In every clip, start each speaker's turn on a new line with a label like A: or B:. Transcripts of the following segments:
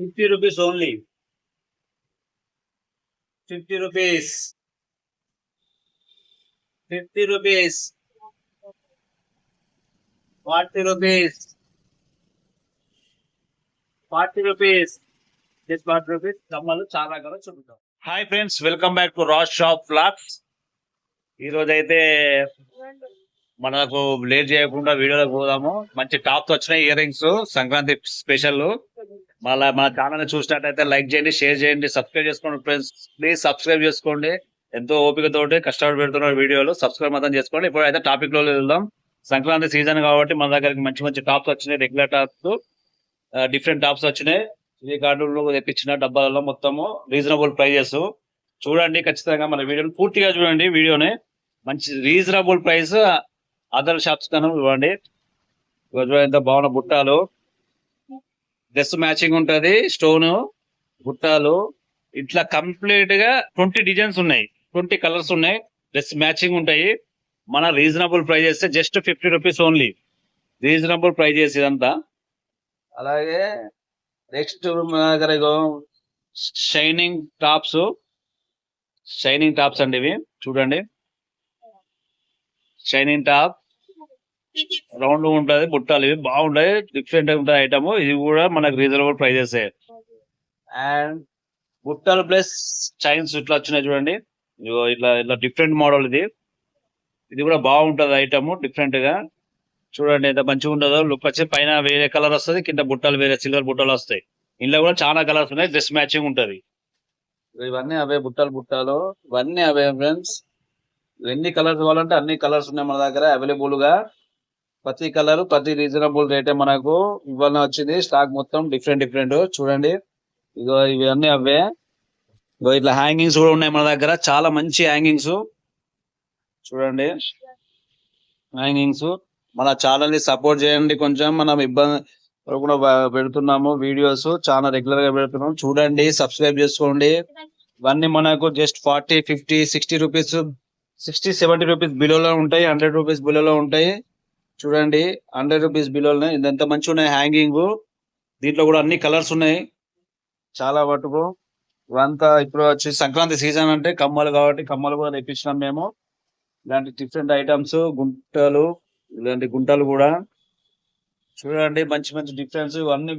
A: Fifty rupees only fifty rupees fifty rupees forty rupees forty rupees just forty rupees కమ్మలు చాలా రకాలు చూపుతాం hi friends welcome back to Raj shop flax ఈరోజు అయితే మనకు late చేయకుండా వీడియోలోకి పోదాము. మంచి టాప్స్ వచ్చినాయి ఇయర్ రింగ్స్ సంక్రాంతి స్పెషల్ మళ్ళీ మన ఛానల్ చూసినట్టయితే లైక్ చేయండి షేర్ చేయండి సబ్స్క్రైబ్ చేసుకోండి ఫ్రెండ్స్. ప్లీజ్ సబ్స్క్రైబ్ చేసుకోండి. ఎంతో ఓపికతోటి కష్టపడి పెడుతున్నారు వీడియోలు సబ్స్క్రైబ్ మాత్రం చేసుకోండి. ఇప్పుడు అయితే టాపిక్లో వెళ్దాం. సంక్రాంతి సీజన్ కాబట్టి మన దగ్గరికి మంచి మంచి టాప్స్ వచ్చినాయి. రెగ్యులర్ టాప్స్ డిఫరెంట్ టాప్స్ వచ్చినాయి. ఈ కార్డులో తెప్పించిన డబ్బాలలో మొత్తము రీజనబుల్ ప్రైజెస్ చూడండి ఖచ్చితంగా మన వీడియోని పూర్తిగా చూడండి. వీడియోని మంచి రీజనబుల్ ప్రైస్ అదర్ షాప్స్ కన్నా చూడండి ఎంత బాగున్న బుట్టాలు. డ్రెస్ మ్యాచింగ్ ఉంటది స్టోన్ గుట్టాలు ఇట్లా కంప్లీట్గా ట్వంటీ డిజైన్స్ ఉన్నాయి ట్వంటీ కలర్స్ ఉన్నాయి డ్రెస్ మ్యాచింగ్ ఉంటాయి. మన reasonable prices just fifty rupees only. Reasonable prices ఇదంతా. అలాగే నెక్స్ట్ మన దగ్గర షైనింగ్ టాప్స్ షైనింగ్ టాప్స్ అండి ఇవి. చూడండి. షైనింగ్ టాప్ రౌండ్ ఉంటది బుట్టాలు ఇవి బాగుంటాయి డిఫరెంట్ ఉంటుంది ఐటమ్. ఇది కూడా మనకు రీజనబుల్ ప్రైజెస్ అండ్ బుట్టలు ప్లస్ చైన్స్ ఇట్లా వచ్చినాయి చూడండి. ఇట్లా ఇట్లా డిఫరెంట్ మోడల్ ఇది. ఇది కూడా బాగుంటది ఐటమ్ డిఫరెంట్గా. చూడండి ఎంత మంచిగా ఉంటుందో లుక్ వచ్చి పైన వేరే కలర్ వస్తుంది కింద బుట్టలు వేరే సిల్వర్ బుట్టలు వస్తాయి. ఇందులో కూడా చాలా కలర్స్ ఉన్నాయి డ్రెస్ మ్యాచింగ్ ఉంటది. ఇవన్నీ అవే బుట్టలు బుట్టాలు. ఇవన్నీ అవే ఫ్రెండ్స్ ఎన్ని కలర్స్ కావాలంటే అన్ని కలర్స్ ఉన్నాయి మన దగ్గర అవైలబుల్గా ప్రతి కలర్ ప్రతి రీజనబుల్ రేటే మనకు ఇవాళ వచ్చింది. స్టాక్ మొత్తం డిఫరెంట్ డిఫరెంట్. చూడండి. ఇగో ఇవన్నీ అవే. ఇగో ఇట్లా హ్యాంగింగ్స్ కూడా ఉన్నాయి మన దగ్గర. చాలా మంచి హ్యాంగింగ్స్. చూడండి. హ్యాంగింగ్స్. మన ఛానల్ని సపోర్ట్ చేయండి కొంచెం. మనం ఇబ్బంది కూడా పెడుతున్నాము వీడియోస్. చాలా రెగ్యులర్గా పెడుతున్నాం చూడండి. సబ్స్క్రైబ్ చేసుకోండి. ఇవన్నీ మనకు just forty fifty sixty rupees sixty seventy rupees బిలోలో ఉంటాయి. హండ్రెడ్ రూపీస్ బిలోలో ఉంటాయి. చూడండి హండ్రెడ్ రూపీస్ బిలోనే ఇదంతా మంచి ఉన్నాయి హ్యాంగింగ్ దీంట్లో కూడా అన్ని కలర్స్ ఉన్నాయి. చాలా మటుకు ఇవంతా ఇప్పుడు వచ్చి సంక్రాంతి సీజన్ అంటే కమ్మలు కాబట్టి కమ్మలు కూడా తెప్పించినాం మేము. ఇలాంటి డిఫరెంట్ ఐటమ్స్ గుంటలు ఇలాంటి గుంటలు కూడా. చూడండి మంచి మంచి డిఫరెన్స్ ఇవన్నీ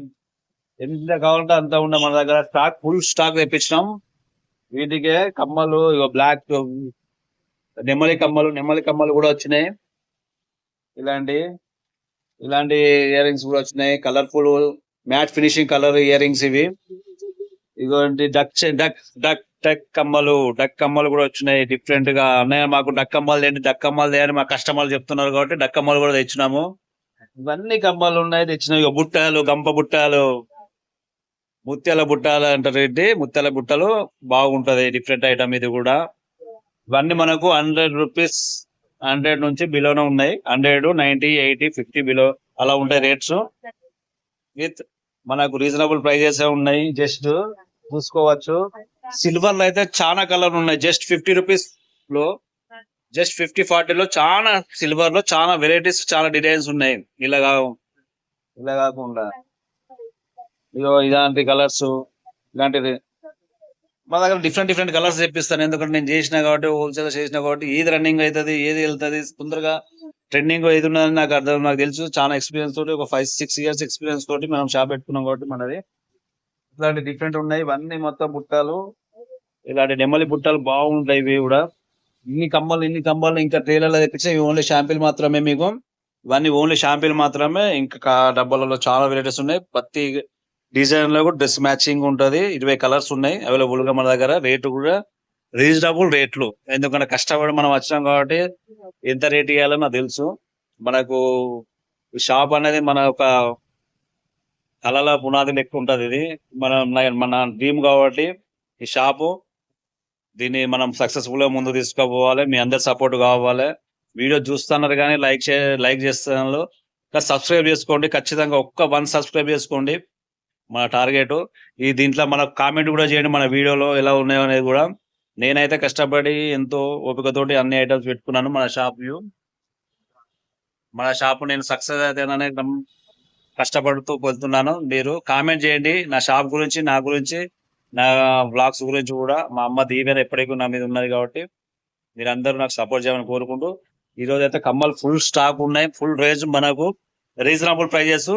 A: ఎంత కావాలంటే అంత ఉన్న మన దగ్గర. స్టాక్ ఫుల్ స్టాక్ తెప్పించినాం. వీటికే కమ్మలు ఇక బ్లాక్ నెమ్మలి కమ్మలు నెమ్మలి కమ్మలు కూడా వచ్చినాయి. ఇలాంటి ఇలాంటి ఇయర్ రింగ్స్ కూడా వచ్చినాయి. Colourful matte finishing colour ear rings ఇవి ఇగోంటి డక్ డక్ డక్ డక్ కమ్మలు. డక్ కమ్మలు కూడా వచ్చినాయి. డిఫరెంట్గా అన్నయ్య మాకు డక్ కమ్మలు ఏంటి డక్ కమ్మలు తేని మా కస్టమర్లు చెప్తున్నారు కాబట్టి డక్ కమ్మలు కూడా తెచ్చినాము. ఇవన్నీ కమ్మలు ఉన్నాయి. తెచ్చినాయి బుట్టాలు గంప బుట్టాలు. ముత్యాల బుట్టాలు అంటారు ఏంటి? ముత్యాల బుట్టలు బాగుంటది. డిఫరెంట్ ఐటమ్ ఇది కూడా. ఇవన్నీ మనకు హండ్రెడ్ రూపీస్ హండ్రెడ్ నుంచి బిలోనే ఉన్నాయి. Hundred ninety eighty fifty below అలా ఉంటాయి రేట్స్. విత్ మనకు రీజనబుల్ ప్రైజెస్ ఉన్నాయి? జస్ట్ చూసుకోవచ్చు. సిల్వర్లో అయితే చాలా కలర్ ఉన్నాయి. జస్ట్ ఫిఫ్టీ రూపీస్లో జస్ట్ ఫిఫ్టీ ఫార్టీలో చాలా సిల్వర్లో చాలా వెరైటీస్ చాలా డిజైన్స్ ఉన్నాయి. ఇలా ఇలా కాకుండా. ఇగో ఇలాంటి కలర్స్ ఇలాంటిది మా దగ్గర డిఫరెంట్ డిఫరెంట్ కలర్స్ తెప్పిస్తాను. ఎందుకంటే నేను చేసిన కాబట్టి హోల్సేల్ చేసిన కాబట్టి ఏది రన్నింగ్ అవుతుంది ఏది వెళ్తుంది తొందరగా ట్రెండింగ్ ఏది ఉన్నదని నాకు అర్థం నాకు తెలుసు. చాలా ఎక్స్పీరియన్స్ తోటి ఒక ఫైవ్ సిక్స్ ఇయర్స్ ఎక్స్పీరియన్స్ తోటి మనం షాప్ పెట్టుకున్నాం కాబట్టి మనది. ఇలాంటి డిఫరెంట్ ఉన్నాయి. ఇవన్నీ మొత్తం బుట్టాలు ఇలాంటి నెమ్మలి బుట్టాలు బాగుంటాయి ఇవి కూడా. ఇన్ని కమ్మలు ఇన్ని కమ్మలు ఇంకా ట్రైలర్లో తెప్పించే ఇవి ఓన్లీ షాంపిల్ మాత్రమే మీకు. ఇవన్నీ ఓన్లీ షాంపిల్ మాత్రమే. ఇంకా డబ్బాలలో చాలా వెరైటీస్ ఉన్నాయి. ప్రతి డిజైన్లో కూడా డ్రెస్ మ్యాచింగ్ ఉంటుంది. ఇరవై కలర్స్ ఉన్నాయి. అవైలబుల్గా మన దగ్గర. రేటు కూడా రీజనబుల్ రేట్లు. ఎందుకంటే కష్టపడి మనం వచ్చినాం కాబట్టి ఎంత రేట్ ఇవ్వాలో నాకు తెలుసు. మనకు షాప్ అనేది మన ఒక కళల పునాది లెక్క ఉంటుంది ఇది. మన మన డ్రీమ్ కాబట్టి ఈ షాపు దీన్ని మనం సక్సెస్ఫుల్గా ముందు తీసుకుపోవాలి. మీ అందరి సపోర్ట్ కావాలి. వీడియో చూస్తున్నారు కానీ లైక్ చే లైక్ చేస్తున్నారు. సబ్స్క్రైబ్ చేసుకోండి. ఖచ్చితంగా ఒక్క వన్ సబ్స్క్రైబ్ చేసుకోండి. మన టార్గెట్ ఈ దీంట్లో మన కామెంట్ కూడా చేయండి మన వీడియోలో ఎలా ఉన్నాయో అనేది కూడా. నేనైతే కష్టపడి ఎంతో ఓపికతోటి అన్ని ఐటమ్స్ పెట్టుకున్నాను మన షాప్ వ్యూ మన షాప్ నేను సక్సెస్ అయితే కష్టపడుతూ వెళ్తున్నాను. మీరు కామెంట్ చేయండి నా షాప్ గురించి నా గురించి నా బ్లాగ్స్ గురించి కూడా. మా అమ్మ దీవెన ఎప్పటికీ నా మీద ఉన్నది కాబట్టి మీరందరూ నాకు సపోర్ట్ చేయమని కోరుకుంటూ. ఈ అయితే కమ్మలు ఫుల్ స్టాక్ ఉన్నాయి ఫుల్ రేజ్ మనకు రీజనబుల్ ప్రైజెస్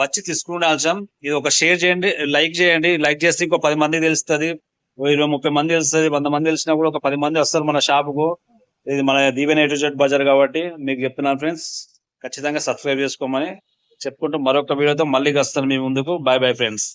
A: వచ్చి తీసుకుండాల్సాం ఇది ఒక షేర్ చేయండి లైక్ చేయండి. లైక్ చేస్తే ఇంకో పది మంది తెలుస్తుంది. ఇరవై ముప్పై మంది తెలుస్తుంది. వంద మంది తెలిసినా కూడా ఒక పది మంది వస్తారు మన షాప్కు. ఇది మన దీవెన్ ఎయిట్ జెడ్ బజార్ కాబట్టి మీకు చెప్తున్నాను ఫ్రెండ్స్. ఖచ్చితంగా సబ్స్క్రైబ్ చేసుకోమని చెప్పుకుంటూ మరొక వీడియోతో మళ్ళీ వస్తాను మీ ముందుకు. Bye bye friends.